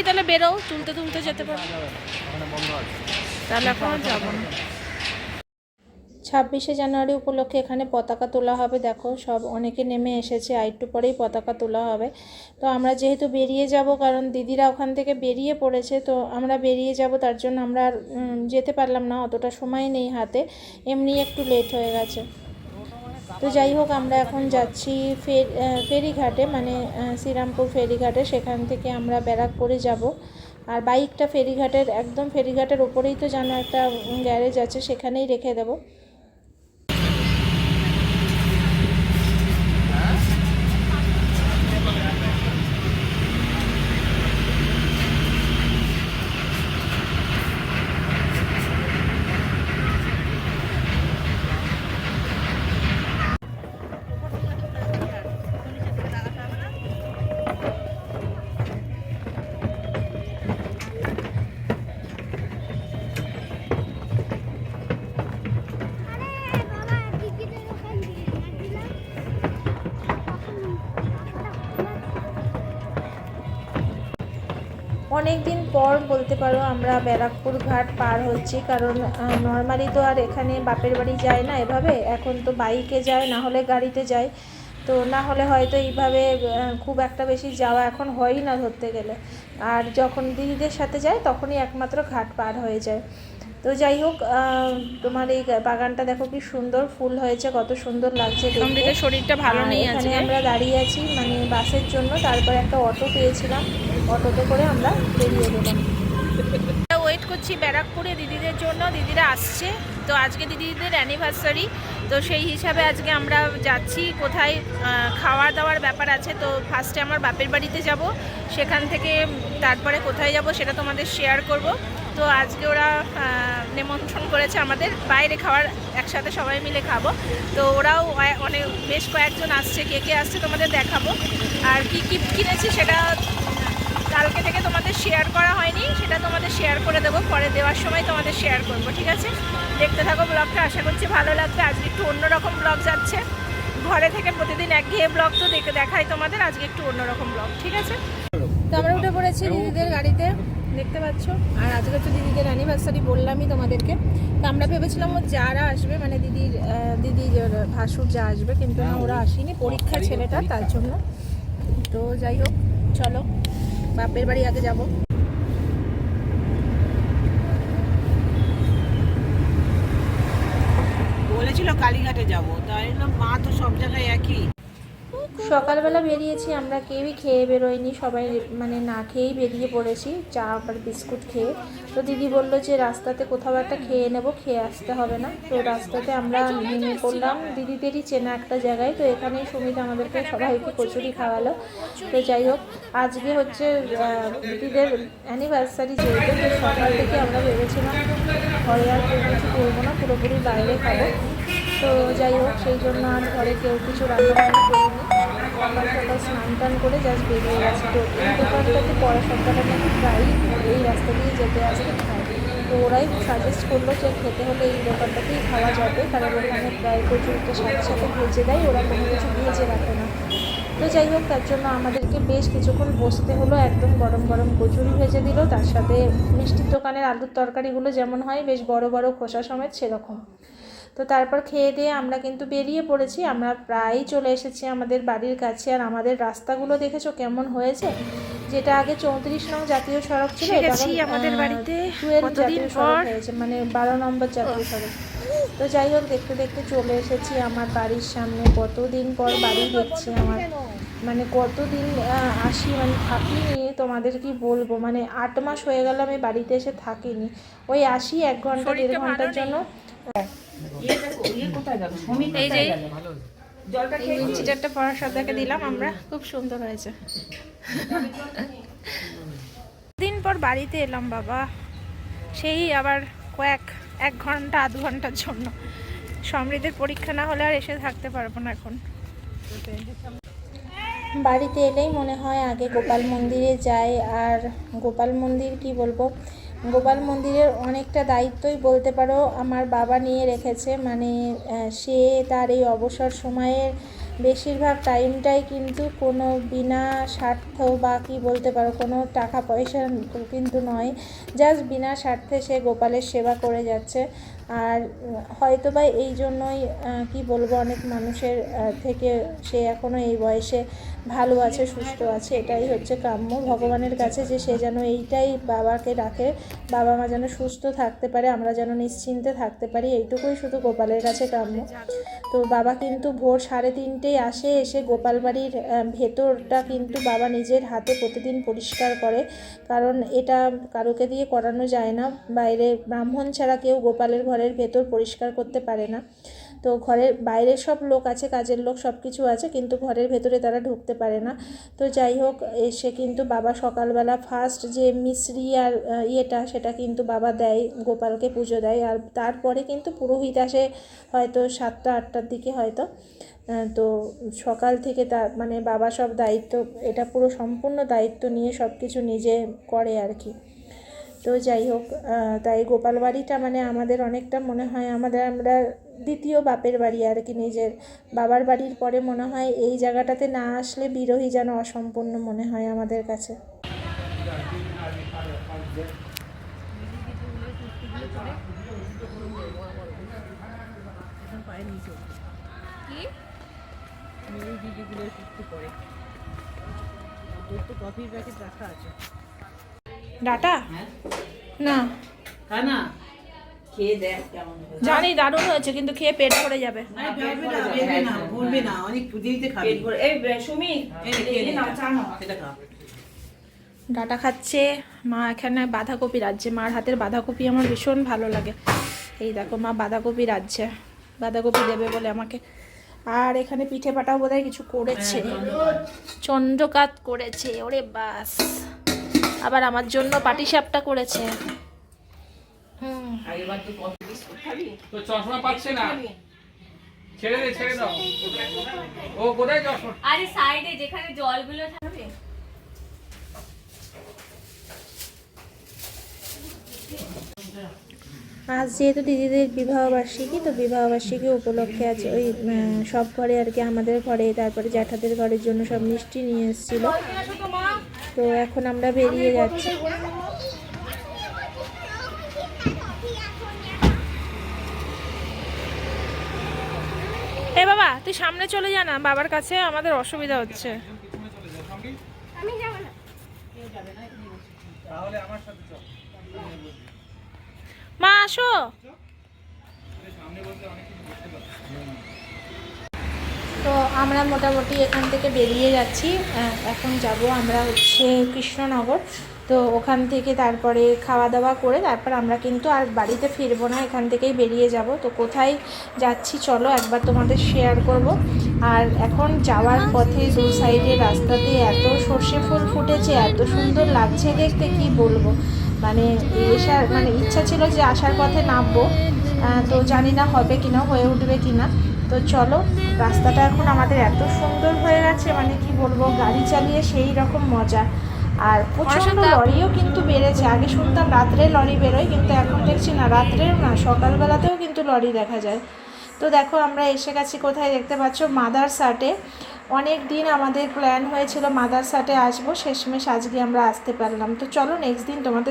তুললেই তাহলে বেরো তুলতে তুলতে যেতে পারো। তাহলে এখন যাব ছাব্বিশে জানুয়ারি উপলক্ষে এখানে পতাকা তোলা হবে, দেখো সব অনেকে নেমে এসেছে, আর একটু পরেই পতাকা তোলা হবে। তো আমরা যেহেতু বেরিয়ে যাব, কারণ দিদিরা ওখান থেকে বেরিয়ে পড়েছে, তো আমরা বেরিয়ে যাব, তার জন্য আমরা যেতে পারলাম না, অতটা সময় নেই হাতে, এমনি একটু লেট হয়ে গেছে। তো যাই হোক, আমরা এখন যাচ্ছি ফের ফেরিঘাটে মানে শ্রীরামপুর ফেরিঘাটে। সেখান থেকে আমরা ব্যারাকপুরে যাব। আর বাইকটা ফেরিঘাটের, একদম ফেরিঘাটের ওপরেই তো যেন একটা গ্যারেজ আছে, সেখানেই রেখে দেবো। অনেক দিন পর বলতে পারো আমরা ব্যারাকপুর ঘাট পার হচ্ছি কারণ নর্মালি তো আর এখানে বাপের বাড়ি যায় না এভাবে এখন তো বাইকে যায় না হলে গাড়িতে যায়। তো না হলে হয়তো এইভাবে খুব একটা বেশি যাওয়া এখন হয়ই না ধরতে গেলে। আর যখন দিদিদের সাথে যায় তখনই একমাত্র ঘাট পার হয়ে যায়। তো যাই হোক তোমার এই বাগানটা দেখো কি সুন্দর ফুল হয়েছে কত সুন্দর লাগছে শরীরটা ভালো নেই এখানে আমরা দাঁড়িয়ে আছি মানে বাসের জন্য তারপর একটা অটো পেয়েছিলাম। অটোতে করে আমরা বেরিয়ে গেলাম। ওয়েট করছি ব্যারাকপুরে দিদিদের জন্য, দিদিরা আসছে। তো আজকে দিদিদের অ্যানিভার্সারি তো সেই হিসাবে আজকে আমরা যাচ্ছি। কোথায় খাওয়া দাওয়ার ব্যাপার আছে, তো ফার্স্টে আমার বাপের বাড়িতে যাব। সেখান থেকে তারপরে কোথায় যাব সেটা তোমাদের শেয়ার করব। তো আজকে ওরা নিমন্ত্রণ করেছে আমাদের। বাইরে খাওয়ার একসাথে সবাই মিলে খাব। তো ওরাও অনেক, বেশ কয়েকজন আসছে, কে কে আসছে তোমাদের দেখাবো। আর কি কি কিনেছি সেটা কালকে থেকে তোমাদের শেয়ার করা হয়নি, সেটা তোমাদের শেয়ার করে দেবো, পরে দেওয়ার সময় তোমাদের শেয়ার করব, ঠিক আছে? দেখতে থাকো ব্লগটা আশা করছি ভালো লাগবে। আজকে একটু অন্যরকম ব্লগ যাচ্ছে। ঘরে থেকে প্রতিদিন একঘেয়ে ব্লগ তো দেখে দেখাই তোমাদের, আজকে একটু অন্যরকম ব্লগ ঠিক আছে? তো আমরা উঠে পড়েছি দিদিদের গাড়িতে, দেখতে পাচ্ছ? আর আজকে হচ্ছে দিদিদের অ্যানিভার্সারি বললামই তোমাদেরকে। তো আমরা ভেবেছিলাম ও যারা আসবে মানে দিদির দিদি ভাসুর যা আসবে, কিন্তু না, ওরা আসেনি, পরীক্ষা ছেলেটা, তার জন্য। তো যাই হোক, চলো। বাপের বাড়ি আগে যাব। বলেছিল কালীঘাটে যাব তাই মা তো সব জায়গায় একই। সকালবেলা বেরিয়েছি, আমরা কেউই খেয়ে বেরোয়নি, সবাই মানে না খেয়েই বেরিয়ে পড়েছি, চা আর বিস্কুট খেয়ে। তো দিদি বলল যে রাস্তাতে কোথাও একটা খেয়ে নেব, খেয়ে আসতে হবে না। তো রাস্তাতে আমরা নেমে পড়লাম। দিদিদেরই চেনা একটা জায়গায়, তো এখানেই সুমিত আমাদেরকে সবাইকে কচুরি খাওয়ালো। তো যাই হোক, আজকে হচ্ছে দিদিদের অ্যানিভার্সারি যেহেতু, তো সকাল থেকে আমরা ভেবেছিলাম ঘরে আর কিছু করব না, পুরোপুরি বাইরে খাব। তো যাই হোক, সেই জন্য আর ঘরে কেউ কিছু রান্না বান্না করিনি। স্নান টান করে জাস্ট বেরিয়ে গেছে। তো এই দোকানটাতে পড়া সন্ধ্যাটা নাকি প্রায়ই এই রাস্তা দিয়ে যেতে আসতে খায় তো ওরাই সাজেস্ট করল যে খেতে হলে এই দোকানটাতেই খাওয়া যাবে। কারণ ওখানে প্রায় কচুরিটা সাথে সাথে ভেজে দেয়, ওরা কোনো কিছু ভেজে রাখে না। তো যাই হোক, তার জন্য আমাদেরকে বেশ কিছুক্ষণ বসতে হলো। একদম গরম গরম কচুরি ভেজে দিল। তার সাথে মিষ্টির দোকানের আলুর তরকারিগুলো যেমন হয়, বেশ বড় বড় খোসা সমেত সেরকম। তো তারপর খেয়ে দিয়ে আমরা কিন্তু বেরিয়ে পড়েছি। আমরা প্রায়ই চলে এসেছি আমাদের বাড়ির কাছে। আর আমাদের রাস্তাগুলো দেখেছ কেমন হয়েছে? যেটা আগে চৌত্রিশ নং জাতীয় সড়ক ছিল আমাদের বাড়িতে জাতীয় সড়ক। হয়েছে মানে বারো নম্বর জাতীয় সড়ক। তো যাই হোক দেখতে দেখতে চলে এসেছি আমার বাড়ির সামনে। কতদিন পর বাড়ি দেখছি আমার। মানে কতদিন আসি মানে থাকিনি তোমাদের কি বলব? মানে আট মাস হয়ে গেল আমি বাড়িতে এসে থাকিনি। ওই আসি এক ঘণ্টা দেড় ঘণ্টার জন্য। এই যে, এই সাদাকে দিলাম আমরা। খুব সুন্দর হয়েছে। দিন পর বাড়িতে এলাম বাবা। সেই আবার কয়েক, এক ঘণ্টা, আধ ঘণ্টার জন্য। সমৃদ্ধের পরীক্ষা না হলে আর এসে থাকতে পারব না এখন। বাড়িতে এলেই মনে হয় আগে গোপাল মন্দিরে যাই, আর গোপাল মন্দির কি বলব? গোপাল মন্দিরের অনেকটা দায়িত্বই বলতে পারো আমার বাবা নিয়ে রেখেছে। মানে সে তার এই অবসর সময়ের বেশিরভাগ টাইমটাই কিন্তু কোনো বিনা স্বার্থ বা কি বলতে পারো, কোনো টাকা পয়সা কিন্তু নয়। জাস্ট বিনা স্বার্থে সে গোপালের সেবা করে যাচ্ছে। আর হয়তো বা এই জন্যই কি বলব, অনেক মানুষের থেকে সে এখনও এই বয়সে ভালো আছে, সুস্থ আছে, এটাই হচ্ছে কাম্য। ভগবানের কাছে যে সে যেন এইটাই বাবাকে ডাকে, বাবা মা যেন সুস্থ থাকতে পারে, আমরা যেন নিশ্চিন্তে থাকতে পারি, এইটুকুই শুধু গোপালের কাছে কাম্য। তো বাবা কিন্তু ভোর সাড়ে তিনটেই আসে, এসে গোপাল বাড়ির ভেতরটা কিন্তু বাবা নিজের হাতে প্রতিদিন পরিষ্কার করে, কারণ এটা কারোকে দিয়ে করানো যায় না। বাইরে ব্রাহ্মণ ছাড়া কেউ গোপালের ঘরের ভেতর পরিষ্কার করতে পারে না। তো ঘরের বাইরের সব লোক আছে, কাজের লোক সব কিছু আছে, কিন্তু ঘরের ভেতরে তারা ঢুকতে পারে না। তো যাই হোক, এসে কিন্তু বাবা সকালবেলা ফার্স্ট যে মিশ্রি আর ইয়েটা, সেটা কিন্তু বাবা দেয়, গোপালকে পুজো দেয়। আর তারপরে কিন্তু পুরোহিত আসে হয়তো সাতটা, আটটার দিকে হয়তো। তো সকাল থেকে তার মানে বাবা সব দায়িত্ব, এটা পুরো সম্পূর্ণ দায়িত্ব নিয়ে সব কিছু নিজে করে আর কি। তো যাই হোক তাই গোপাল বাড়িটা মানে আমাদের অনেকটা মনে হয় আমাদের আমরা দ্বিতীয় বাপের বাড়ি আর কি নিজের। বাবার বাড়ির পরে মনে হয় এই জায়গাটাতে না আসলে বিরোহী যেন অসম্পূর্ণ মনে হয় আমাদের কাছে। কফির প্যাকেট রাখা আছে। ডাটা? হ্যাঁ। না। না খেয়ে দেখ কেমন হয়েছে। জানি দারুণ হয়েছে কিন্তু খেয়ে পেট ভরে যাবে। ডাটা খাচ্ছে। মা এখানে বাঁধাকপি রাঁধছে। মার হাতের বাঁধাকপি আমার ভীষণ ভালো লাগে। এই দেখো মা বাঁধাকপি রাঁধছে। বাঁধাকপি দেবে বলে আমাকে। আর এখানে পিঠে পাটাও বোধহয় কিছু করেছে। চন্দ্রকাত করেছে ওরে বাস। আবার আমার জন্য পাটিসাপটা করেছে। হুম তো চশমা পাচ্ছে না। ছেড়ে দে ছেড়ে দাও। ও কোথায় চশমা? আরে সাইডে যেখানে জলগুলো থাকবে। আজ যেহেতু দিদিদের বিবাহবার্ষিকী তো বিবাহবার্ষিকী উপলক্ষে আছে ওই সব ঘরে আর কি আমাদের ঘরে তারপরে জ্যাঠাদের ঘরের জন্য সব মিষ্টি নিয়ে এসেছিল। তো এখন আমরা বেরিয়ে যাচ্ছি এ বাবা তুই সামনে চলে যা না বাবার কাছে আমাদের অসুবিধা হচ্ছে তাহলে আমার সাথে চল মা আসো তো আমরা মোটামুটি এখান থেকে বেরিয়ে যাচ্ছি। এখন যাব আমরা হচ্ছে কৃষ্ণনগর। তো ওখান থেকে তারপরে খাওয়া দাওয়া করে তারপর আমরা কিন্তু আর বাড়িতে ফিরবো না, এখান থেকেই বেরিয়ে যাব। তো কোথায় যাচ্ছি চলো একবার তোমাদের শেয়ার করব। আর এখন যাওয়ার পথে দু সাইডে রাস্তাতে এত সর্ষে ফুল ফুটেছে, এত সুন্দর লাগছে দেখতে, কি বলব? মানে এসার মানে ইচ্ছা ছিল যে আসার পথে নামবো। তো জানি না হবে কিনা, হয়ে উঠবে কিনা। তো চলো রাস্তাটা এখন আমাদের এত সুন্দর হয়ে গেছে মানে কি বলব গাড়ি চালিয়ে সেই রকম মজা। আর প্রচণ্ড লরিও কিন্তু বেড়েছে। আগে শুনতাম রাত্রে লরি বেরোয় কিন্তু এখন দেখছি না রাত্রেও না সকালবেলাতেও কিন্তু লরি দেখা যায়। তো দেখো আমরা এসে গেছি কোথায় দেখতে পাচ্ছ? মাদার সাটে। অনেক দিন আমাদের প্ল্যান হয়েছিল মাদার সাটে আসব শেষমেশ আজকে আমরা আসতে পারলাম। তো চলো নেক্সট দিন তোমাদের